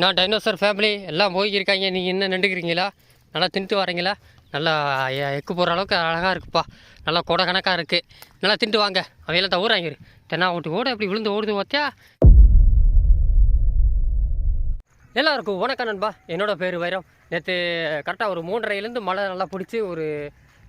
நான் dinosaur family எல்லாம் போய்க்கிருக்காங்க. நீங்கள் என்ன நின்றுக்கிறீங்களா? நல்லா தின்ட்டு வரீங்களா? நல்லா எக்கு போகிற அளவுக்கு அழகாக இருக்குப்பா. நல்லா கொடை கணக்காக இருக்குது நல்லா தின்ட்டு வாங்க. அவையெல்லாம் தவிராங்க தென்னா ஓட்டு ஓட இப்படி விழுந்து ஓடுது பார்த்தியா எல்லாருக்கும் வணக்கம் நண்பா. என்னோடய பேர் வைரம். நேற்று கரெக்டாக ஒரு மூன்றரைலேருந்து மழை நல்லா பிடிச்சி ஒரு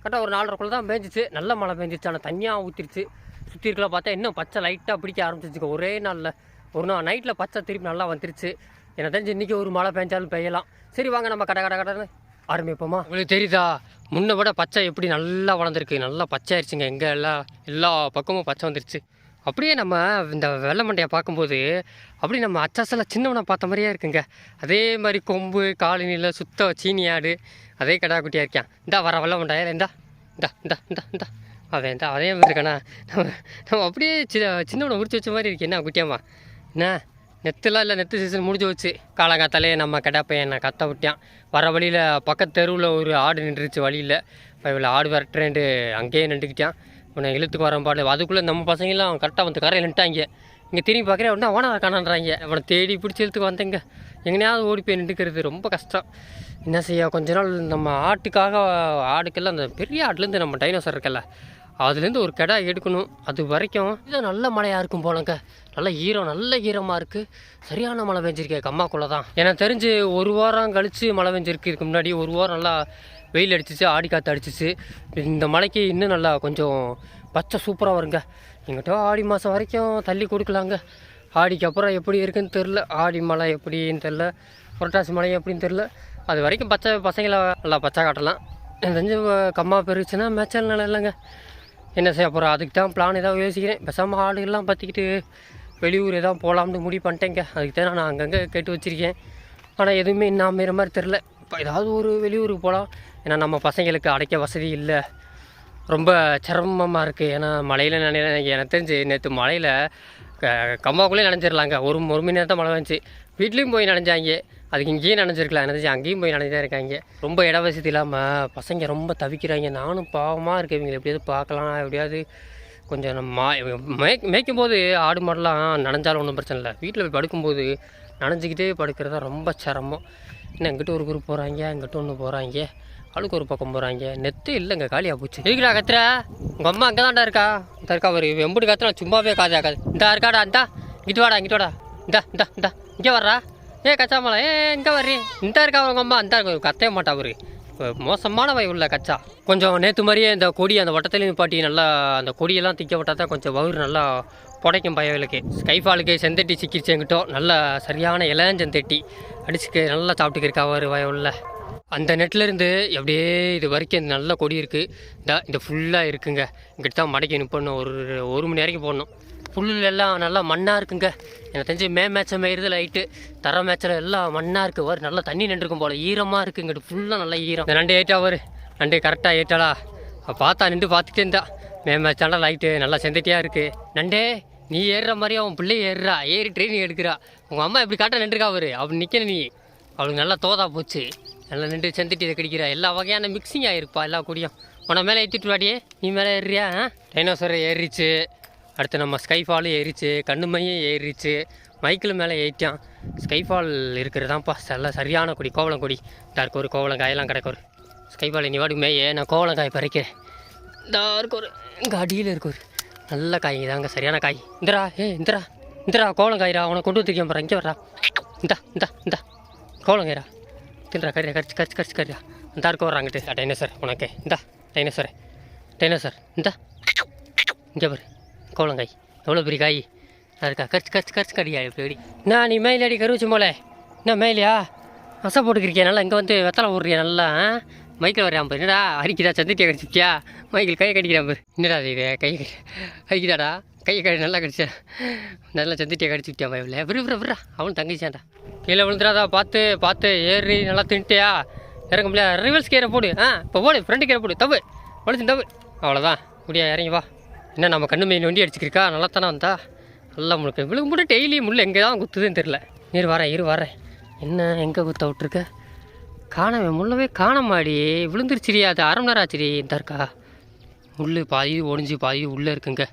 கரெக்டாக ஒரு நாலரைக்குள்ளே தான் பேஞ்சிச்சு. நல்ல மழை பேஞ்சிச்சு. ஆனால் தனியாக ஊற்றிருச்சு சுற்றி இருக்கலாம் பார்த்தா இன்னும் பச்சை லைட்டாக பிடிக்க ஆரம்பிச்சிச்சு ஒரே நாளில். ஒரு நாள் நைட்டில் பச்சை திருப்பி நல்லா வந்துருச்சு. எனக்கு தெரிஞ்சு இன்றைக்கி ஒரு மழை பெஞ்சாலும் பெய்யலாம். சரி வாங்க நம்ம கடை கடை கடை ஆரம்பிப்போமா? உங்களுக்கு தெரியுதா? முன்ன விட பச்சை எப்படி நல்லா வளர்ந்துருக்கு. நல்லா பச்சை ஆயிடுச்சுங்க எங்கே எல்லாம் எல்லா பக்கமும் பச்சை வந்துருச்சு. அப்படியே நம்ம இந்த வெள்ளை மண்டையை பார்க்கும்போது அப்படி நம்ம அச்சாசில் சின்னவனை பார்த்த மாதிரியே இருக்குங்க. அதே மாதிரி கொம்பு காலனியில் சுத்த சீனி ஆடு அதே கடா இருக்கேன் இந்தா வர வெள்ளை மண்டையா இந்தா இந்தா இந்தா இந்தா இந்தா. அவன் இந்தா அதே மாதிரி இருக்கானா? நம்ம நம்ம அப்படியே சின்ன சின்னவனை முடிச்சு வச்ச மாதிரி இருக்கு. என்ன குட்டியாம்மா? என்ன? நெத்துலாம் இல்லை நெத்து சீசன் முடிஞ்சு வச்சு காலங்காத்தாலே நம்ம கடை நான் கத்த விட்டான். வர வழியில் பக்கத்து தெருவில் ஒரு ஆடு நின்றுச்சு வழியில். இப்போ இவ்வளோ ஆடு விரட்டுறேன்ட்டு அங்கேயே நின்றுக்கிட்டான். உன்னை இழுத்துக்கு வரேன் பாடு. அதுக்குள்ளே நம்ம பசங்களாம் கரெக்டாக வந்து கரையில் நின்ட்டாங்க இங்கே திரும்பி பார்க்குறேன் அப்படின்னா அவனா காணான்றாங்க. அவனை தேடி பிடிச்சி இழுத்துக்கு வந்தேங்க. எங்கனையாவது ஓடி போய் நின்றுக்கிறது ரொம்ப கஷ்டம். என்ன செய்ய கொஞ்ச நாள் நம்ம ஆட்டுக்காக ஆடுக்கெல்லாம் அந்த பெரிய ஆட்டுலேருந்து நம்ம டைனோசர் இருக்கல அதுலேருந்து ஒரு கிடா எடுக்கணும். அது வரைக்கும் இதான் நல்ல மழையாக இருக்கும் போலங்க. நல்ல ஈரம் நல்ல ஈரமாக இருக்குது சரியான மழை பெஞ்சிருக்கே கம்மாக்குள்ளே தான் எனக்கு தெரிஞ்சு ஒரு வாரம் கழித்து மழை பெஞ்சிருக்கு. இதுக்கு முன்னாடி ஒரு வாரம் நல்லா வெயில் அடிச்சிச்சு ஆடி காற்று அடிச்சிச்சு. இந்த மழைக்கு இன்னும் நல்லா கொஞ்சம் பச்சை சூப்பராக வருங்க. எங்கிட்ட ஆடி மாதம் வரைக்கும் தள்ளி கொடுக்கலாங்க. ஆடிக்கு அப்புறம் எப்படி இருக்குன்னு தெரில ஆடி மழை எப்படின்னு தெரில புரட்டாசி மழை எப்படின்னு தெரில அது வரைக்கும் பச்சை பசங்களை நல்லா பச்சை காட்டலாம். எனக்கு தெரிஞ்சு கம்மா பெருச்சுன்னா மேய்ச்சல் நிலம் இல்லைங்க. என்ன செய்ய போகிறோம் அதுக்கு தான் பிளான் ஏதாவது யோசிக்கிறேன். பெசாமல் ஆளுகள்லாம் பார்த்துக்கிட்டு வெளியூர் ஏதாவது போகலாம்னு முடிவு பண்ணிட்டேங்க. அதுக்கு தான் நான் அங்கங்கே கேட்டு வச்சுருக்கேன். ஆனால் எதுவுமே இன்னும் அமைகிற மாதிரி தெரில இப்போ ஏதாவது ஒரு வெளியூருக்கு போகலாம் ஏன்னா நம்ம பசங்களுக்கு அடைக்க வசதி இல்லை. ரொம்ப சிரமமாக இருக்குது ஏன்னா மழையில் நினைல எனக்கு தெரிஞ்சு நேற்று மழையில் கம்மாக்குள்ளே நினைஞ்சிடலாங்க ஒரு ஒரு மணி நேரம் தான் மழை வந்துச்சு வீட்லேயும் போய் நனைஞ்சாங்க. அதுக்கு இங்கேயும் நனைஞ்சிருக்கலாம். நினச்சி அங்கேயும் போய் நனைஞ்சா இருக்காங்க. ரொம்ப இட வசதி இல்லாமல் பசங்க ரொம்ப தவிக்கிறாங்க. நானும் பாவமாக இருக்கு இவங்களை எப்படியாவது பார்க்கலாம். எப்படியாவது கொஞ்சம் நம்ம மா- மேய்க்கும் போது ஆடு மாடெல்லாம் நனைஞ்சாலும் ஒன்றும் பிரச்சனை இல்லை. வீட்டில் போய் படுக்கும்போது நனைஞ்சிக்கிட்டே படுக்கிறது தான் ரொம்ப சிரமம். என்ன எங்கிட்ட ஒரு குரூப் போகிறாங்க எங்கிட்ட ஒன்று போகிறாங்க ஆளுக்கு ஒரு பக்கம் போகிறாங்க நெத்து இல்லைங்க காலியாக போச்சு. இருக்குடா கத்துறா? உங்கள் அம்மா அங்கே தான்டா இருக்கா? இந்த இருக்கா ஒரு எம்புடி கத்துறா சும்மாவே காதே ஆகாது. இந்த இருக்காடா இந்தா. இங்கிட்டு வாடா இங்கிட்டு வாடா. இந்தா இந்தா இந்தா. இங்கே வர்றா ஏ கச்சாமலை. ஏ எங்கே வர்றி. இந்த இருக்கா அவங்க அம்மா? அந்த இருக்கா. கத்தவே மாட்டா அவரு. மோசமான வய உள்ள கச்சா. கொஞ்சம் நேற்று மாதிரியே இந்த கொடி அந்த வட்டத்துலேயும் பாட்டி நல்லா அந்த கொடியெல்லாம் திக்க விட்டா தான் கொஞ்சம் வயிறு நல்லா புடைக்கும் பயவலுக்கு ஸ்கைஃபாலுக்கு செந்தட்டி சிக்கிருச்சு நல்லா சரியான இளஞ்செந்தட்டி அடிச்சுக்கு நல்லா சாப்பிட்டுக்கு இருக்கா வயிறு வய உள்ள. அந்த நெட்லேருந்து அப்படியே இது வரைக்கும் நல்ல கொடி இருக்குது இந்த இந்த ஃபுல்லாக இருக்குங்க. இங்கிட்ட தான் மடக்கி நிற்பணும் ஒரு ஒரு மணி வரைக்கும் போடணும். புல்லு எல்லாம் நல்லா மண்ணாக இருக்குங்க. எனக்கு தெரிஞ்சு மே மேட்சம் மேயிறது லைட்டு. தர மேட்சில் எல்லாம் மண்ணாக இருக்குது வரு நல்லா தண்ணி நின்றுருக்கும் போல். ஈரமாக இருக்குது இங்கிட்டு ஃபுல்லாக நல்லா ஈரம். நண்டு ஏற்றா வரு. நண்டு கரெக்டாக ஏற்றாளா பார்த்தா நின்று பார்த்துட்டே இருந்தா. மே மேட்சால லைட்டு. நல்லா செந்துட்டியாக இருக்குது நண்டே நீ ஏறுற மாதிரி அவன் பிள்ளை ஏறுறா. ஏறி ட்ரெயினிங் எடுக்கிறா. உங்கள் அம்மா இப்படி காட்ட நின்றுருக்கா அவரு அப்படி நிற்கணும் நீ. அவளுக்கு நல்லா தோதா போச்சு. நல்லா நின்று செந்துட்டி இதை கடிக்கிறா. எல்லா வகையான மிக்சிங் ஆகிருப்பா எல்லா கூடியும். உன மேலே ஏற்றிட்டு வாடியே. நீ மேலே ஏறியா டைனோசர் ஏறிச்சு. அடுத்து நம்ம ஸ்கைஃபாலும் ஏறிச்சு கண்ணுமையும் ஏறிச்சு மைக்கிள் மேலே ஏறிட்டான். ஸ்கைஃபால் இருக்கிறதாப்பா செல்ல சரியான கொடி கோவலம் கொடி. இருக்கு ஒரு கோவளம் காயெல்லாம் கிடக்கு ஒரு. ஸ்கைஃபால் நீ வாடி மேயே நான் கோவளம் காய் பறிக்கிறேன். இந்த ஒரு இங்கே அடியில் இருக்கும் ஒரு. நல்ல காய் இதாங்க சரியான காய். இந்தரா ஏ இந்தரா இந்தரா கோவலம் காய்ரா உனக்கு கொண்டு வந்துருக்கேன் பாரு இங்கே வர்றா. இந்தா இந்தா இந்தா கோவளம் காய்ரா தின்றா கறியா கரிச்சு கரிச்சு கரிச்சு கறியா இந்தா இருக்க வர்றாங்கிட்டு டைனோசர் உனக்கு. இந்தா டைனோசர் டைனோசர் இந்தா இங்கே பாரு. கோலங்காய் எவ்வளோ பெரிய காய்? அதுக்கா கரிச்சு கரிச்சு கரிச்சு கடியா எப்படி நான் நீ மயில் அடி கருவிச்சு போல. என்ன மேலையா? அசை போட்டுக்கிறியா நல்லா இங்கே வந்து வெத்தலை போடுறியா நல்லா மைக்கில் வரையா பாரு என்னடா அரிக்கிறா சந்திட்டியா கடிச்சிட்டியா மைக்கில் கையை கடிக்கிறான் பாரு. என்னடா இது கை அரிக்கிறாடா கையை கடி நல்லா கடிச்சா. நல்லா சந்திட்டியா கடிச்சுட்டியா பயவில் விரு விரு விரா அவன் தங்கிச்சான்டா கீழே விழுந்துடாதா பார்த்து பார்த்து ஏறி நல்லா தின்ட்டியா இறங்க முடியாது. ரிவர்ஸ் கீரை போடு ஆ? இப்போ போடு ஃப்ரெண்டு கீரை போடு தப்பு. ஒழிச்சு தப்பு. அவ்வளோதான் முடியா இறங்கி வா. என்ன நம்ம கண்ணு மீன் வண்டி அடிச்சுக்கிருக்கா? நல்லா தானே வந்தா? நல்லா முழுக்க. இவளுக்கு மட்டும் டெய்லி முள் எங்கே தான் குத்துதுன்னு தெரில இரு வரேன் இரு வரேன். என்ன எங்கே குத்த விட்ருக்க காணவே முள்ளவே காணமாடி. விழுந்துருச்சிரியா அது அரை மணி நேரம் ஆச்சிரி இருக்கா முள் பாதி ஒடிஞ்சு பாதி உள்ளே இருக்குங்க.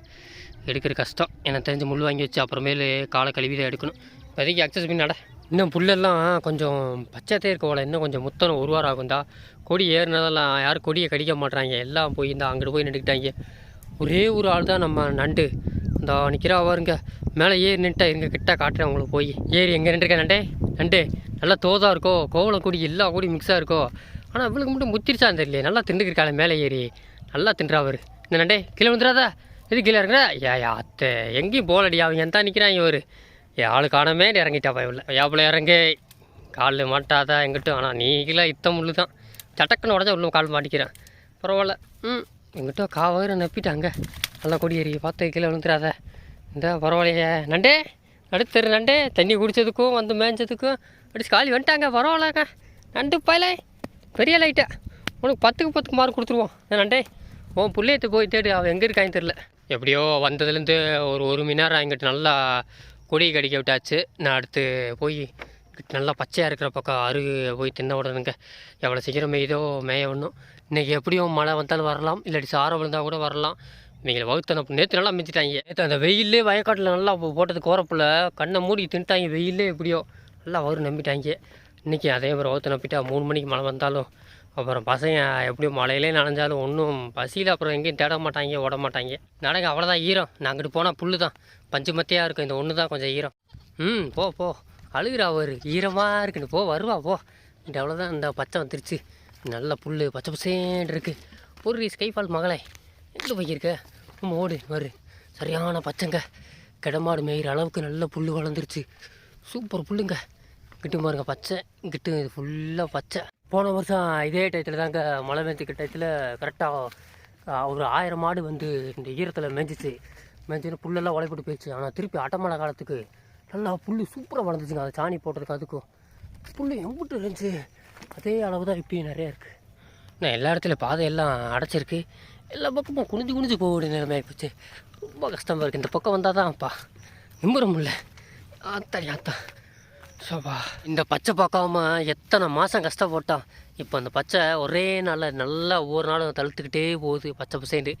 எடுக்கிற கஷ்டம். எனக்கு தெரிஞ்சு முள் வாங்கி வச்சு அப்புறமேலு காலை கழுவி தான் எடுக்கணும். இப்போதைக்கு அக்சஸ் பண்ணி நட. இன்னும் புல்லெல்லாம் கொஞ்சம் பச்சைத்தே இருக்க போல. இன்னும் கொஞ்சம் முத்தனம் ஒரு வாரம் ஆகும்தா கொடி ஏறினதெல்லாம் யாரும் கொடியை கடிக்க மாட்றாங்க. எல்லாம் போய் இந்த அங்கிட்டு போய் நின்றுக்கிட்டாங்க. ஒரே ஒரு ஆள் தான் நம்ம நண்டு. இந்த நிற்கிறா பாருங்க மேலே ஏறி நின்ட்டா எங்கள் கிட்ட காட்டுறேன் உங்களுக்கு போய். ஏறி எங்கே நின்றுருக்கேன் நண்டே? நண்டு நல்லா தோதாக இருக்கோ? கோவலம் கூடி எல்லா கூடி மிக்ஸாக இருக்கோ? ஆனால் இவளுக்கு மட்டும் முத்திரிச்சான்னு தெரியல நல்லா திண்டுக்கிருக்காளே மேலே ஏறி. நல்லா தின்றா அவர். இந்த நண்டே கீழே வந்துடாதா இது கீழே இருக்கிறா ஏ அத்தை எங்கேயும் போலடி அவங்க எந்த நிற்கிறான் இவர். ஏ ஆளு காணாமே இவ்வளோ பயவில் யாப்பில் இறங்கு. காலில் மாட்டாதா எங்கிட்டும். ஆனால் நீங்களா இத்த முள்ளு தான் சட்டக்குன்னு உடஞ்சா உள்ள கால் மாட்டிக்கிறேன். பரவாயில்ல. ம். எங்கிட்ட காவகிற நப்பிட்டாங்க. நல்லா கொடி ஏறி பார்த்து கீழே விழுந்துடாத இந்த பரவாயில்லையே. நண்டே நடுத்தரு நண்டே தண்ணி குடித்ததுக்கும் வந்து மேய்ஞ்சதுக்கும் அடிச்சு காலி வந்துட்டாங்க பரவாயில்லங்க. நண்டு பயலே. பெரிய லைட்டா உனக்கு பத்துக்கு பத்துக்கு மார்க் கொடுத்துருவோம். நண்டே உன் புள்ளையத்தை போய் தேடு. அவன் எங்கே இருக்கான்னு தெரில எப்படியோ வந்ததுலேருந்து ஒரு ஒரு மணி நேரம் எங்கிட்ட நல்லா கொடி கடிக்க விட்டாச்சு. நான் அடுத்து போய் நல்லா பச்சையாக இருக்கிற பக்கம் அருகு போய் தின்ன விடணுங்க. எவ்வளோ சீக்கிரம் மேயுதோ மேய விடணும். இன்றைக்கி எப்படியும் மழை வந்தாலும் வரலாம். இல்லாட்டி சாரம் விழுந்தால் கூட வரலாம். இவங்களை வகுத்தன நேற்று நல்லா மிஞ்சிட்டாங்க நேற்று அந்த வெயிலே வயக்காட்டில் நல்லா போட்டதுக்கு போட்டது கோரப்பில் கண்ணை மூடி தின்ட்டாங்க வெயிலே எப்படியோ நல்லா வரும் நம்பிட்டாங்க. இன்றைக்கி அதே மாதிரி வகுத்து நம்பிட்டா மூணு மணிக்கு மழை வந்தாலும் அப்புறம் பசங்க எப்படியும் மழையிலே நனைஞ்சாலும் ஒன்றும் பசியில் அப்புறம் எங்கேயும் தேட மாட்டாங்க ஓட மாட்டாங்க. நடங்க அவ்வளோதான் ஈரம். நான் அங்கிட்டு போனால் புல்லு தான் பஞ்சு மத்தியாக இருக்கும். இந்த ஒன்று தான் கொஞ்சம் ஈரம். ம் போ போ. அழுகிறா அவர். ஈரமாக இருக்குன்னு. போ வருவா போ. இந்த அவ்வளோதான் இந்த பச்சை வந்துருச்சு. நல்ல புல் பச்சை பசேன்னு இருக்குது ஒரு ஸ்கைஃபால் மகளே எங்கே போயிருக்க? அம்மா ஓடு வரு. சரியான பச்சைங்க. கிடமாடு மேயிற அளவுக்கு நல்ல புல் வளர்ந்துருச்சு. சூப்பர் புல்லுங்க. கிட்டும் பாருங்க பச்சை. கிட்டு இது ஃபுல்லாக பச்சை. போன வருஷம் இதே டயத்தில் தாங்க மழை மேய்ச்சிக்க டயத்தில் கரெக்டாக ஒரு ஆயிரம் மாடு வந்து இந்த ஈரத்தில் மேய்ஞ்சிச்சு மேய்ஞ்சின்னு புல்லெல்லாம் உழைப்பட்டு போயிடுச்சு ஆனால் திருப்பி அட்டமழை காலத்துக்கு நல்லா புல் சூப்பராக வளர்ந்துச்சுங்க. அதை சாணி போட்டதுக்கு அதுக்கும் புல் எம்பிட்டு இருந்துச்சு. அதே அளவு தான் இப்பயும் நிறையா இருக்குது நான் எல்லா இடத்துல பாதையெல்லாம் அடைச்சிருக்கு. எல்லா பக்கமும் குனிஞ்சு குனிஞ்சு போக வேண்டிய நிலைமை போச்சு ரொம்ப கஷ்டமாக இருக்குது இந்த பக்கம் வந்தால் தான்ப்பா. நிம்புற முடியல. ஆத்தாடி ஆத்தா. சோபா இந்த பச்சை பார்க்காம எத்தனை மாதம் கஷ்டப்பட்டான். இப்போ அந்த பச்சை ஒரே நாளில் நல்லா ஒவ்வொரு நாளும் தழுத்துக்கிட்டே போகுது பச்சை பசேண்டு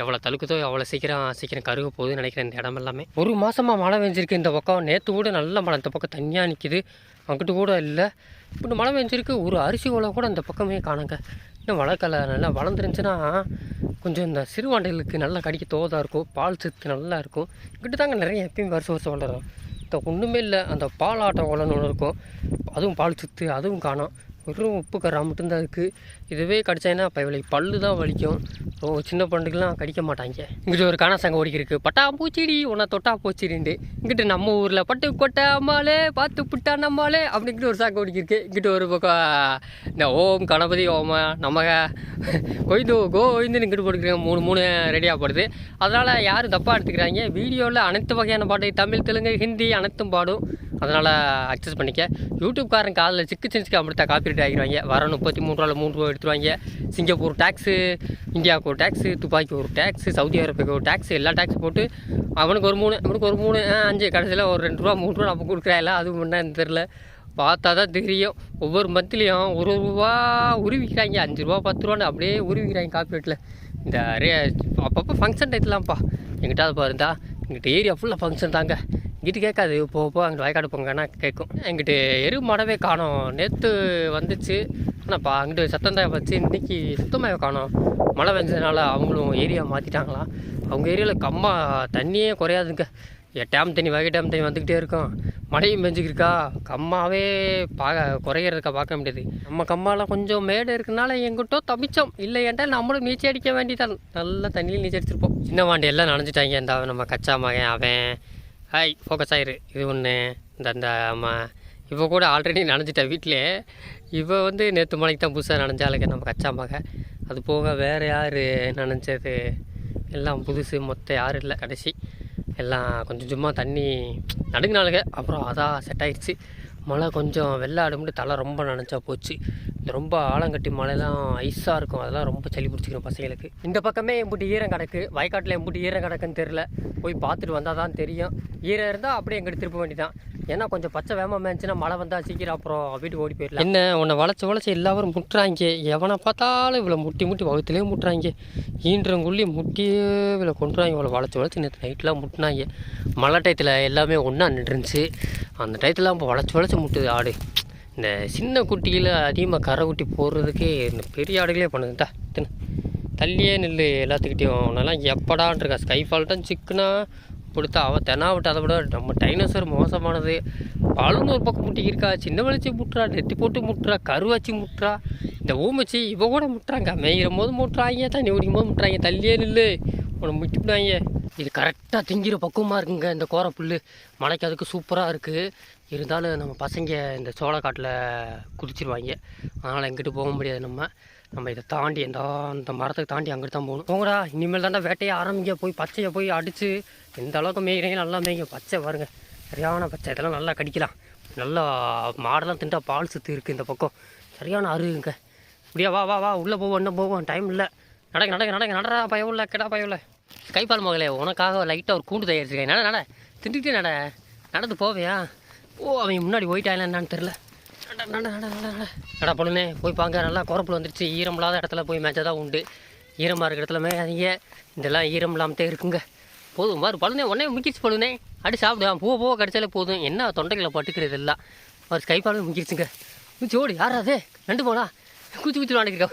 எவ்வளோ தழுக்குதோ எவ்வளோ சீக்கிரம் சீக்கிரம் கருக போகுதுன்னு நினைக்கிறேன் இந்த இடம் எல்லாமே. ஒரு மாதமாக மழை பெஞ்சிருக்கு இந்த பக்கம். நேற்று கூட நல்ல மழை. இந்த பக்கம் தனியாக நிற்கிது அங்கிட்டு கூட இல்லை. இப்போ மழை பெஞ்சிருக்கு. ஒரு அரிசி உலை கூட இந்த பக்கமே காணுங்க. இன்னும் மழைக்கால நல்லா வளர்ந்துருந்துச்சுன்னா கொஞ்சம் இந்த சிறுவாண்டைகளுக்கு நல்லா கடிக்க தோதாக இருக்கும். பால் சத்து நல்லா இருக்கும். இங்கிட்டு தாங்க நிறைய எப்பயும் வருஷம் வருஷம் வளரும் ஒன்றுமே இல்லை. அந்த பால் ஆட்டம் ஒன்று இருக்கும். அதுவும் பால் சுத்து அதுவும் காணும். வெறும் உப்பு கரா மட்டும்தான் இருக்குது இதுவே கடிச்சாங்கன்னா அப்போ இவளுக்கு பல்லு தான் வலிக்கும். ஓ சின்ன பண்டுக்கெல்லாம் கடிக்க மாட்டாங்க. இங்கிட்ட ஒரு காணா சங்க ஓடிக்கி இருக்கு. பட்டா பூச்சிடி உன்னை தொட்டா பூச்சிடிண்டு இங்கிட்டு நம்ம ஊரில் பட்டு கொட்டை அம்மாலே பார்த்து புட்டா நம்மாலே அப்படிங்கிட்டு ஒரு சாங்க ஓடிக்கிருக்கு இங்கிட்ட இங்கிட்டு ஒரு பக்கம் இந்த ஓம் கணபதி ஓம நமக கோ கோய்ந்துன்னு இங்கிட்டு போட்டுக்கிறேன் மூணு மூணு ரெடியாக போடுது. அதனால் யாரும் தப்பாக எடுத்துக்கிறாங்க. வீடியோவில் அனைத்து வகையான பாட்டு தமிழ் தெலுங்கு ஹிந்தி அனைத்தும் பாடும். அதனால் அக்சஸ் பண்ணிக்க. யூடியூப்காரன் காலில் சிக்கு சின்ஸ்க்கு அப்படித்தான் காப்பிரைட் ஆகிடுவாங்க. வர முப்பத்தி மூணு ரூபாவில் மூணு ரூபா எடுத்துருவாங்க. சிங்கப்பூர் டேக்ஸு இந்தியாவுக்கு ஒரு டேக்ஸு துப்பாக்கி ஒரு டேக்ஸு சவுதி அரேபியாவுக்கு ஒரு டேக்ஸு எல்லா டேக்ஸ் போட்டு அவனுக்கு ஒரு மூணு அவனுக்கு ஒரு மூணு அஞ்சு கடைசியில் ஒரு ரெண்டு ரூபா மூணு ரூபா நம்ம கொடுக்குறாயில்ல அதுவும் என்னன்னு தெரில பார்த்தா தான் தெரியும். ஒவ்வொரு மந்த்லேயும் ஒரு ரூபா உருவிக்கிறாங்க அஞ்சு ரூபா பத்து ரூபான்னு அப்படியே உருவிக்கிறாங்க காப்பீட்டில் இந்த ரே அப்பப்போ ஃபங்க்ஷன் டைத்துலாம்ப்பா எங்கிட்ட அது பாருந்தா எங்கிட்ட ஏரியா ஃபுல்லாக ஃபங்க்ஷன் தாங்க. இங்கிட்டு கேட்காது. போக போக அங்கிட்டு வயக்காடு போங்கன்னா கேட்கும். எங்கிட்டு எரு மடவே காணோம். நேற்று வந்துச்சு. ஆனாப்பா அங்கிட்டு சத்தம் தான் வச்சு இன்றைக்கி சுத்தமாக காணும். மழை பெஞ்சதுனால அவங்களும் ஏரியா மாற்றிட்டாங்களாம் அவங்க ஏரியாவில் கம்மா தண்ணியே குறையாதுங்க. டேம் தண்ணி வகை டேம் தண்ணி வந்துக்கிட்டே இருக்கும். மழையும் பெஞ்சுக்கிருக்கா. கம்மாவே பார்க்க குறையிறதுக்கா பார்க்க முடியாது. நம்ம கம்மாலாம் கொஞ்சம் மேடு இருக்கனால எங்கிட்டோ தப்பிச்சோம் இல்லை நம்மளும் நீச்சல் அடிக்க வேண்டியதான் நல்ல தண்ணியில் நீச்சல் அடிச்சிருப்போம். சின்ன வாண்டி எல்லாம் நனைஞ்சிட்டாங்க. இந்த நம்ம கச்சா மகன் அவன் ஹாய் ஃபோக்கஸ் ஆயிரு. இது ஒன்று இந்த அந்த ஆமாம் இவ கூட ஆல்ரெடி நனைஞ்சிட்டா வீட்டிலே இவ வந்து நேற்று மலைக்கு தான் புதுசாக நனைஞ்சாளுங்க நம்ம கச்சா மக. அது போக வேறு யார் நனைஞ்சது? எல்லாம் புதுசு மொத்தம் யாரும் இல்லை கடைசி. எல்லாம் கொஞ்சம் சும்மா தண்ணி நடுங்கினாலுங்க அப்புறம் அதான் செட் ஆயிடுச்சு மழை கொஞ்சம் வெள்ளாடு தலை ரொம்ப நனைஞ்சா போச்சு. ரொம்ப ஆலங்கட்டி மழைலாம் ஐஸாக இருக்கும். அதெல்லாம் ரொம்ப சளி பிடிச்சிக்கணும் பசங்களுக்கு. இந்த பக்கமே எம்புட்டு ஈரம் கிடக்கு. வயக்காட்டில் எம்பிட்டு ஈரம் கிடக்குன்னு தெரில போய் பார்த்துட்டு வந்தால் தான் தெரியும். ஈரம் இருந்தால் அப்படியே எங்கிட்ட திருப்ப வேண்டியதான் ஏன்னா கொஞ்சம் பச்சை வேகமாக இருந்துச்சுன்னா மழை வந்தால் சீக்கிரம் அப்புறம் வீட்டுக்கு ஓடி போயிடலாம். என்ன? உன்னை வளைச்சு வளைச்சு எல்லாரும் முட்டுறாங்க. எவனை பார்த்தாலும் இவ்வளோ முட்டி முட்டி வகுத்துலேயே முட்டுறாங்க. ஈன்றங்குள்ளி முட்டியே இவ்வளோ கொண்டுறாங்க இவ்வளோ வளைச்சி வளைச்சு நேற்று நைட்லாம் முட்டினாங்க. மழை டயத்தில் எல்லாமே ஒன்றா நின்றுருந்துச்சு. அந்த டயத்தில் இப்போ வளைச்சி வளச்சி முட்டுது ஆடு. இந்த சின்ன குட்டியில் அதிகமாக கரை குட்டி போடுறதுக்கு இந்த பெரிய ஆடுகளே பண்ணுதுட்டா தின்னு தள்ளியே நில்லு எல்லாத்துக்கிட்டேயும். அவனெல்லாம் எப்படான்ட்ருக்கா ஸ்கை ஃபால்ட்டும் சிக்குனா கொடுத்தா அவன் தெனா விட்டு அதை விட நம்ம டைனோசர் மோசமானது. பழுன்னு ஒரு பக்கம் முட்டி இருக்கா சின்ன வலிச்சு முட்டுறா நெத்தி போட்டு முட்டுறா கருவாச்சி முட்டுறா. இந்த ஊமைச்சி இவ கூட முட்டுறாங்க. மேயிற போது முட்டுறாங்க தண்ணி குடிக்கும் போது முட்டுறாங்க. தள்ளியே நில்லு. உன்னை முட்டிவிடாங்க இது கரெக்டாக திங்கிற பக்குவமாக இருக்குங்க இந்த கோரப்புல் புல் மழைக்கு அதுக்கு சூப்பராக இருக்குது இருந்தாலும் நம்ம பசங்க இந்த சோளக்காட்டில் குதிச்சிருவாங்க. அதனால் எங்கிட்டு போக முடியாது நம்ம. நம்ம இதை தாண்டி இந்த அந்த மரத்துக்கு தாண்டி அங்கிட்டு தான் போகணும். போங்கடா இனிமேல் தாண்டா வேட்டையை ஆரம்பிங்க. போய் பச்சையை போய் அடித்து எந்த அளவுக்கு மேய்கிறீங்க நல்லா மேய்ங்க. பச்சை பாருங்க. சரியான பச்சை. இதெல்லாம் நல்லா கடிக்கலாம். நல்லா மாடெல்லாம் திண்டா பால் சுத்து இருக்குது இந்த பக்கம். சரியான அருகுங்க. அப்படியா வா வா வா. உள்ளே போவோம் இன்னும் போவோம். டைம் இல்லை. நடக்க நடக்க நடக்க நடடா பயம் இல்லை. கெடா பயம் இல்லை. கைப்பால் மகளே உனக்காக லைட்டாக ஒரு கூண்டு தயாரிச்சிருக்கேன். நட நட. திண்டுக்கிட்டே நட. நடந்து போவியா? ஓ அவன் முன்னாடி போயிட்டான் என்னன்னு தெரில நட நட போய் பாங்க. நல்லா குறப்பில் வந்துருச்சு. ஈரம் இல்லாத இடத்துல போய் மேய்ச்சா தான் உண்டு. ஈரமாக இருக்கிற இடத்துல மேயாதீங்க. இதெல்லாம் ஈரம் இல்லாமத்தே இருக்குங்க. போதும் பாரு பழுனே உடனே முக்கிச்சு பழுனே அடி சாப்பிடுவான் பூ பூவை கடிச்சாலே போதும். என்ன தொண்டைகளை பட்டுக்கிறது எல்லாம். ஒரு கைப்பாலும் முக்கிடுச்சுங்க ஜோடி யார் அது? ரெண்டு போனா? குச்சி குச்சி விளாண்டுருக்கா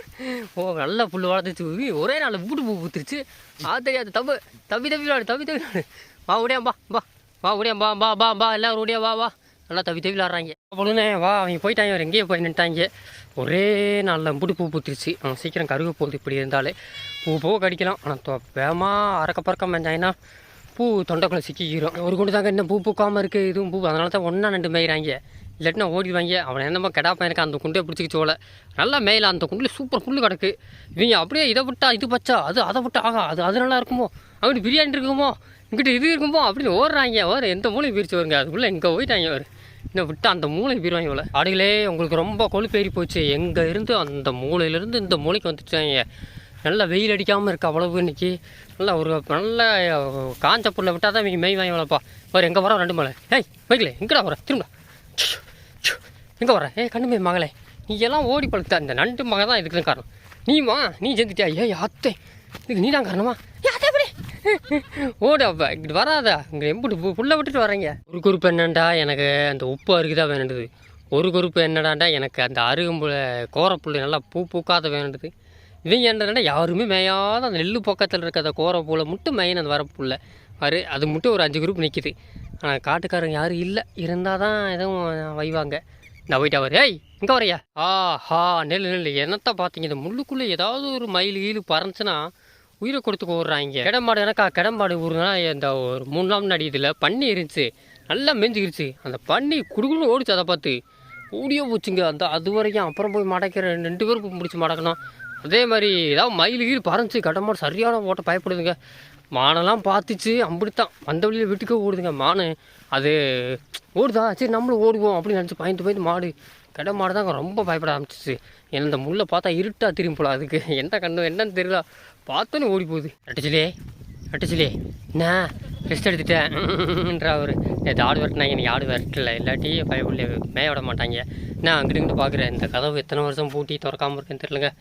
ஓ நல்லா புல் வளர்ந்துச்சு. ஒரே நாள் பூட்டு பூ பூத்துருச்சு. ஆ தெரியாது. தப்பு தப்பி தப்பி விளாடு தப்பி தப்பி விளாடு வா ஓடியா பா வா. ஓடியா பா பா பா பா எல்லாரும் ஓடியா வா வா. நல்லா தவி தவி விளாட்றாங்க அப்பொழுதுனே வா அவங்க போயிட்டாங்க அவர் எங்கேயே போய் நின்ட்டாங்க ஒரே நாளில் முடி பூ பூத்துருச்சு. அவன் சீக்கிரம் கருக போகுது இப்படி இருந்தாலே. பூ பூ கடிக்கலாம். ஆனால் வேகமாக அறக்க பறக்க மேஞ்சாங்கன்னா பூ தொண்டைக்குள்ளே சிக்கிக்கிறோம் ஒரு குண்டு தாங்க இன்னும் பூ பூக்காமல் இருக்குது இதுவும் பூ அதனால தான் ஒன்றா ரெண்டு மேய்கிறாங்க இல்லாட்டினா ஓடிடுவாங்க. அவன் என்னமோ கெடா பையனுக்கு அந்த குண்டே பிடிச்சிக்கிச்சு போல நல்லா மேயில. அந்த குண்டில் சூப்பர் புல் கிடக்கு. இவங்க அப்படியே இதை விட்டா இது பச்சா அது அதை விட்டா ஆகா அது அது நல்லா இருக்குமோ? அப்படி பிரியாணி இருக்குமோ? இங்கிட்ட இது இருக்குமோ? அப்படின்னு ஓடுறாங்க. ஓர எந்த மூலையும் பிரிச்சு வருங்க. அதுக்குள்ளே இங்கே போயிட்டாங்க அவர் இன்னும் விட்டு அந்த மூளை போயிடுவாங்க இவ்வளோ அடிகளே உங்களுக்கு ரொம்ப கொழுப்பேறி போச்சு. எங்கே இருந்து அந்த மூளையிலேருந்து இந்த மூளைக்கு வந்துட்டாங்க நல்லா வெயில் அடிக்காமல் இருக்கு அவ்வளவு இன்னைக்கு. நல்லா ஒரு நல்ல காஞ்ச பொருளை விட்டால் தான் இவங்க மெய் வாங்கி வளப்பா ஒரு எங்கே வரோம் ரெண்டு மலை ஏய் வைக்கல எங்கடா வர திரும்ப எங்கே வர ஏய் கண்ணுமே மகளே. நீ எல்லாம் ஓடி பழுத்த இந்த நண்டு மக தான் இதுக்கு தான் காரணம். வா நீ செஞ்சுட்டியா ஏய் அத்தை. இதுக்கு நீ தான் காரணமா? ஓட அப்போ இங்கிட்டு வராதா? இங்கே எம்பிட்டு பு விட்டுட்டு வரீங்க ஒரு குறிப்பு என்னண்டா? எனக்கு அந்த உப்பு அருகு தான் வேணுது ஒரு குறிப்பு என்னடாண்டா? எனக்கு அந்த அருகம்புல கோரப்புள்ள நல்லா பூ பூக்காத வேணுது இவங்க என்னடா யாருமே மேயாத அந்த நெல் பக்கத்தில் இருக்க அந்த கோரப்பூலை மட்டும் மெயின் அந்த வரப்புள்ள. வரு அது மட்டும் ஒரு அஞ்சு குரூப் நிற்கிது ஆனால் காட்டுக்காரங்க யாரும் இல்லை. இருந்தால் தான் எதுவும் வைவாங்க. நான் போயிட்டா அவர் ஏய் இங்கே வரையா ஆ ஹா நெல் நெல் என்னத்தான் பார்த்தீங்க இந்த முள்ளுக்குள்ளே ஏதாவது ஒரு மயில் கீழ் பறந்துச்சுன்னா உயிரை கொடுத்து ஓடுறாங்க கிடமாடு எனக்கா கிடமாடு ஊருனா இந்த ஒரு மூணு நாள் முன்னாடி இதில் பன்னி இருந்துச்சு. நல்லா மெஞ்சிக்கிருச்சு அந்த பன்னி குடுக்குன்னு ஓடிச்சு அதை பார்த்து. ஓடியோ போச்சுங்க. அந்த அது வரைக்கும் அப்புறம் போய் மடக்கிற ரெண்டு பேரும் பிடிச்சி மடக்கணும். அதே மாதிரி ஏதாவது மயில் கீழ் பறந்துச்சு. கடமாடு சரியான ஓட்ட பயப்படுதுங்க. மானெல்லாம் பார்த்துச்சு. அப்படித்தான். வந்த வழியில் வீட்டுக்கே ஓடுதுங்க. மானு. அது ஓடுதா? சரி நம்மளும் ஓடுவோம் அப்படின்னு நினச்சி பயந்து பயந்து மாடு கடை மாடு தான் ரொம்ப பயப்பட ஆரம்பிச்சிச்சு. ஏன்னா இந்த முள்ளை பார்த்தா இருட்டா திரும்பி போல அதுக்கு. என்ன கண்ணு என்னன்னு தெரியல. பார்த்தோன்னே ஓடி போகுது. அட்டச்சிலே அட்டச்சிலே என்ன? ரெஸ்ட் எடுத்துட்டேன்ன்ற அவர். நேற்று ஆடு விரட்டினாங்க எனக்கு ஆடு விரட்டல. இல்லாட்டி பயப்படல மேய விட மாட்டாங்க. நான் அங்கிட்டு இங்கிட்டு பார்க்குறேன் இந்த கதவு எத்தனை வருஷம் பூட்டி திறக்காமல் இருக்குன்னு தெரியலங்க.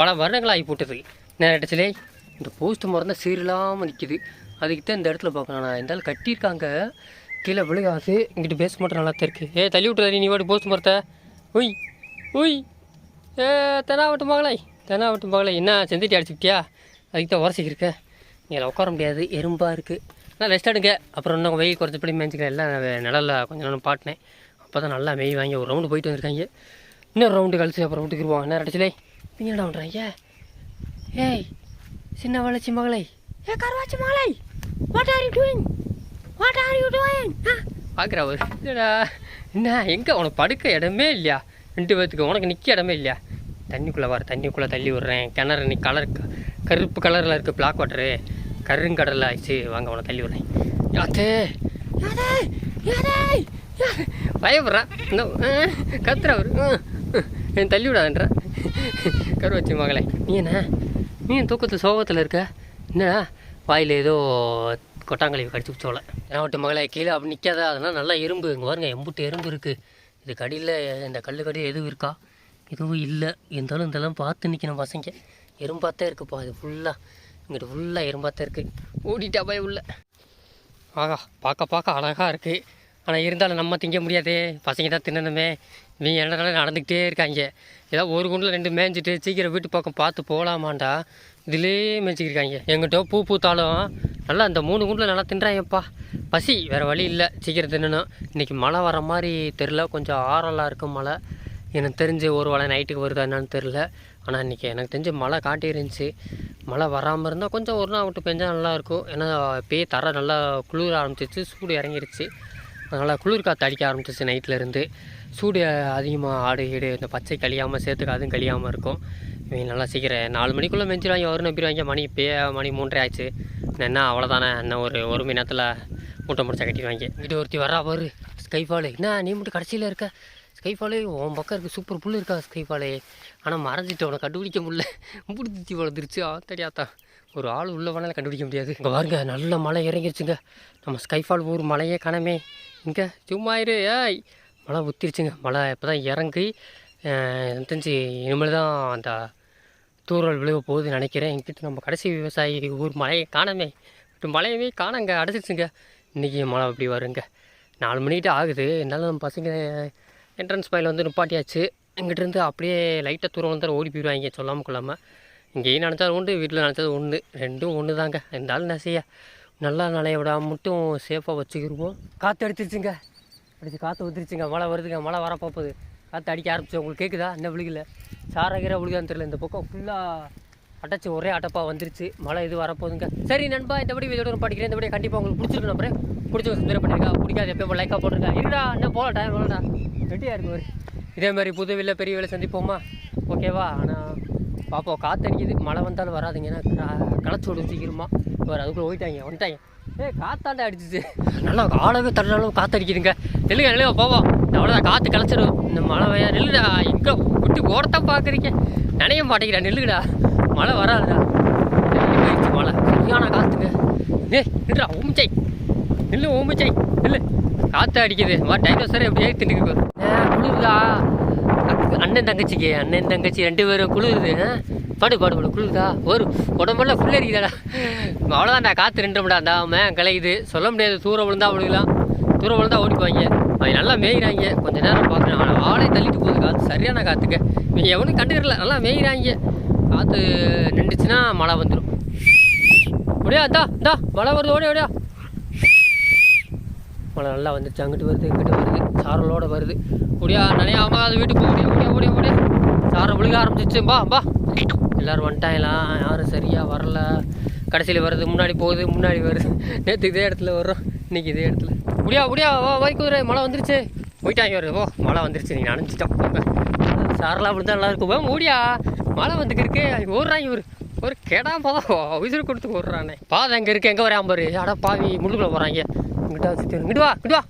பல வருடங்கள் ஆகி போட்டது. என்ன அட்டச்சிலே இந்த போஸ்ட் மரம் தான் சீரில்லாமல் நிற்கிது அதுக்கு தான் இந்த இடத்துல பார்க்கலாம் நான் இருந்தாலும் கட்டியிருக்காங்க. கீழே விழுகாது. இங்கிட்டு பேச மட்டும் நல்லா தான் இருக்குது ஏ தள்ளி விட்டுறாரு நீ வாடி போஸ்ட் மரத்தை உய் உய். ஏ தெனாவட்டு மகளே தெனாவட்டு மகளே. என்ன செந்துட்டி அடிச்சுக்கிட்டியா அதுக்கு தான் உரசிக்கிருக்க நீ உட்கார முடியாது எறும்பாக இருக்குது நான் ரெஸ்ட் எடுங்க. அப்புறம் இன்னும் வெயில் குறைச்சப்படி மேய்ச்சிக்கிறேன் எல்லாம் நிழலில் கொஞ்சம் நேரம் பாட்டினேன். அப்போ தான் நல்லா மெய் வாங்கி ஒரு ரவுண்டு போயிட்டு வந்திருக்காங்க. இன்னொரு ரவுண்டு கழிச்சு அப்புறம் விட்டுக்குருவாங்க என்ன அடிச்சலே பின்னாடி பண்ணுறாங்க ஏய் சின்ன வளர்ச்சி மகளை. ஏ கருவாச்சி மகளை. What are you doing what are you doing பார்க்குறா ஒரு இல்லைடா என்ன எங்கே? உனக்கு படுக்க இடமே இல்லையா? ரெண்டு பேர்த்துக்கு உனக்கு நிற்க இடமே இல்லையா? தண்ணிக்குள்ளே வர தண்ணிக்குள்ளே தள்ளி விட்றேன். கிணறு நீ கலர் கருப்பு கலரில் இருக்குது பிளாக் வாட்டரு கருங்கடலில் ஆயிடுச்சு வாங்க உனக்கு தள்ளி விட்றேன். யாத்தே யாரே யாரே பயப்படுறா. கத்துறா அவர். என் தள்ளி விடாதன்ற. கருவச்சி மகளே. நீ என்ன? நீ என் தூக்கத்தில் சோகத்தில் இருக்க? என்ன வாயில் ஏதோ கொட்டாங்கலி கடிச்சு வச்சோல ஏன்னா விட்டு மகளே கீழே அப்படி நிற்காத அதெல்லாம் நல்லா எறும்பு. இங்கே பாருங்க எம்புட்டு எறும்பு இருக்குது இது கடியில் இந்த கல் கடி எதுவும் இருக்கா? எதுவும் இல்லை. இருந்தாலும் இதெல்லாம் பார்த்து நிற்கணும் பசங்க. எறும்பாத்தான் இருக்குப்பா இது ஃபுல்லாக இங்கிட்ட ஃபுல்லாக எறும்பாத்தான் இருக்குது ஓடிட்டா போய் உள்ள. ஆகா பார்க்க பார்க்க அழகாக இருக்குது ஆனால் இருந்தாலும் நம்ம திங்க முடியாதே. பசங்க தான் தின்னணுமே. நீ என்ன நடந்துக்கிட்டே இருக்காங்க. ஏதோ ஒரு குண்டில் ரெண்டு மேய்ஞ்சிட்டு சீக்கிரம் வீட்டு பக்கம் பார்த்து போகலாமாண்டா இதிலே மேய்ச்சிக்கிருக்காங்க. எங்கிட்ட பூ பூத்தாலும் நல்லா இந்த மூணு குண்டில் நல்லா தின்றாங்கப்பா. பசி வேறு வழி இல்லை. சீக்கிரம் தின்னணும். இன்றைக்கி மழை வர மாதிரி தெரில கொஞ்சம் ஆறலாக இருக்கும் மழை. எனக்கு தெரிஞ்சு ஒரு வேளை நைட்டுக்கு வருதா என்னன்னு தெரில ஆனால் இன்றைக்கி எனக்கு தெரிஞ்சு மழை காட்டி இருந்துச்சு மழை வராமல் இருந்தால் கொஞ்சம் ஒரு நாள் விட்டு பெஞ்சால் நல்லாயிருக்கும் ஏன்னா இப்பயே தர நல்லா குளிர ஆரம்பிச்சிச்சு சூடு இறங்கிருச்சு. அதனால் குளிர் காற்று அடிக்க ஆரம்பிச்சிச்சு நைட்டில் இருந்து. சூடு அதிகமாக ஆடு ஈடு இந்த பச்சை கழியாமல் சேர்த்துக்கு அதுவும் கழியாமல் இருக்கும். இவங்க நல்லா சீக்கிரம். நாலு மணிக்குள்ளே மெஞ்சிடுவாங்க ஒரு நம்பிடுவாங்க. மணி இப்போயே மணி மூன்றரை ஆச்சு என்ன அவ்வளோதானே இன்னும் ஒரு ஒரு மணி நேரத்தில் மூட்டை முடிச்சா கட்டிடுவாங்க. இங்கிட்ட ஒருத்தி வரா பாரு. ஸ்கைஃபாலு என்ன நீ மட்டும் கடைசியில் இருக்க? ஸ்கைஃபாலு உன் பக்கம் இருக்குது சூப்பர் புல் இருக்கா ஸ்கைஃபாலு ஆனால் மறைஞ்சிட்டு உனக்கு கண்டுபிடிக்க முடியல. முடிஞ்சிச்சு வளர்ந்துருச்சு. ஆத்தடியாத்தா ஒரு ஆள் உள்ள வேணாலும் கண்டுபிடிக்க முடியாது. இங்கே பாருங்க நல்ல மழை இறங்கிருச்சுங்க. நம்ம ஸ்கைஃபால் ஊர் மழையே காணமே. இங்கே சும்மா இரு ஏய். மழை ஊற்றிருச்சுங்க மழை இப்போ தான் இறங்கி தெரிஞ்சு இனிமேல் தான் அந்த தூரல் விழுக போகுதுன்னு நினைக்கிறேன். எங்கிட்ட நம்ம கடைசி விவசாயி ஊர் மழையை காணமே. இப்ப மழையவே காணங்க. அடைச்சிருச்சுங்க. இன்றைக்கி மழை அப்படி வருங்க. நாலு மணிக்கிட்ட ஆகுது. இருந்தாலும் நம்ம பசங்க என்ட்ரன்ஸ் பாயில் வந்து நிப்பாட்டியாச்சு. இங்கிட்டிருந்து அப்படியே லைட்டாக தூரம் வந்து ஓடி போயிடுவாங்க. சொல்லாமல் கொள்ளாமல் இங்கேயும் நினச்சாலும் உண்டு. வீட்டில் நினச்சது ஒன்று ரெண்டும் ஒன்று தாங்க இருந்தாலும் என்ன செய்ய? நல்லா நிலைய விடாம மட்டும் சேஃபாக வச்சுக்கிருவோம். காற்று அடிச்சிருச்சுங்க. அடிச்சு காற்று ஊற்றிருச்சுங்க மழை வருதுங்க. மழை வரப்போகுது. காற்று அடிக்க ஆரம்பிச்சு. உங்களுக்கு கேட்குதா என்ன விழுகல? சாரகிற விழுகுதான்னு தெரியல. இந்த பக்கம் ஃபுல்லாக அடைச்சி ஒரே அட்டப்பா வந்துருச்சு. மழை இது வரப்போகுதுங்க. சரி நண்பா இந்த படி இதோட படிக்கிறேன். இந்த படி கண்டிப்பாக உங்களுக்கு பிடிச்சிருக்கு நம்புறேன். பிடிச்ச சப்ஸ்கிரைப் பண்ணிருக்கா பிடிக்காது எப்போ லைக்காக போட்டிருக்கா இருடா என்ன போகல டைம் போகலடா ரெடியாக இருக்கு ஒரு. இதே மாதிரி புது வெளில பெரிய வேலை சந்திப்போமா? ஓகேவா ஆனால் பார்ப்போம் காற்று அடிக்குது. மழை வந்தாலும் வராதுங்க. ஏன்னா க- விடும் சீக்கிரமா. ஒரு அதுக்குள்ளே போயிட்டாங்க. வந்துட்டாங்க. ஏ காத்தாண்டா அடிச்சிச்சு நல்லா ஆளவே தள்ளாலும் காத்தடிக்குதுங்க. அடிக்குதுங்க நெல்லுங்க நெல்லுங்க போவோம். அவ்வளோதான் காற்று கிளச்சிடும் இந்த மழை வெய்யா நெல்லுடா இங்கே விட்டு ஓரத்தான் பார்க்குறீங்க நினைய மாட்டேங்கிறா நெல்லுடா மழை வராதுடா. நெல்லு போயிடுச்சு மழை. சரியான காற்றுங்க ஏ நின்றா ஓமிச்சை நெல்லு ஓமிச்சை நெல்லு. காற்று அடிக்குது. வா டைனோசர் எப்படியே தின்னுக்கு குளிருதா? அண்ணன் தங்கச்சிக்கு அண்ணன் தங்கச்சி ரெண்டு பேரும் குளிருது ஆ? பாடு பாடு பாடு குளிருதா? ஒரு உடம்பெல்லாம் ஃபுல்லரிக்குதாடா அவ்வளோதான்டா காற்று நின்றோம்டா அந்தாம கலையுது சொல்ல முடியாது தூரம் விழுந்தா அவளுக்குலாம் தூரம் விழுந்தா ஓடிக்குவாங்க. அவங்க நல்லா மேய்கிறாங்க கொஞ்ச நேரம் பார்க்குறேன் ஆனால் ஆளே தள்ளிட்டு போகுது காற்று சரியான காற்றுக்க நீங்கள் எவனும் கண்டுக்கிறல. நல்லா மேய்கிறாங்க காற்று நின்றுச்சுன்னா மழை வந்துடும் ஒடியா இந்தா இந்தா மழை வருது ஓடியா ஓடியா மழை நல்லா வந்துச்சு அங்கிட்டு வருது இங்கிட்டு வருது. சாரலோட வருது. முடியா நினையாம அது வீட்டுக்கு போக முடியா ஓடியா ஓடியா ஓடியா சாரம் விழுக ஆரம்பிச்சிச்சு. பா பா எல்லோரும் வந்துட்டாங்களாம். யாரும் சரியாக வரல. கடைசியில் வருது முன்னாடி போகுது முன்னாடி வருது. நேற்று இதே இடத்துல வர்றோம். இன்னைக்கு இதே இடத்துல. முடியா முடியா வா வாய்க்குதிரை மழை வந்துருச்சு. போயிட்டாங்க வருது ஓ மழை வந்துருச்சு. நீ நினச்சிட்டோம் சாரெல்லாம் அப்படி நல்லா இருக்கும். வா முடியா. மழை வந்துக்கு இருக்கு. ஓடுறாங்க இவரு. ஒரு கெடா போதும் உயிர் கொடுத்து ஓடுறானே. பாதை எங்கே இருக்கு. எங்கே வராம பாரு. அட பாவி முள்ளுக்குள்ள போகிறாங்க இங்கிட்ட வச்சுட்டு இங்கிட்டு வா இங்கிட்டு வா.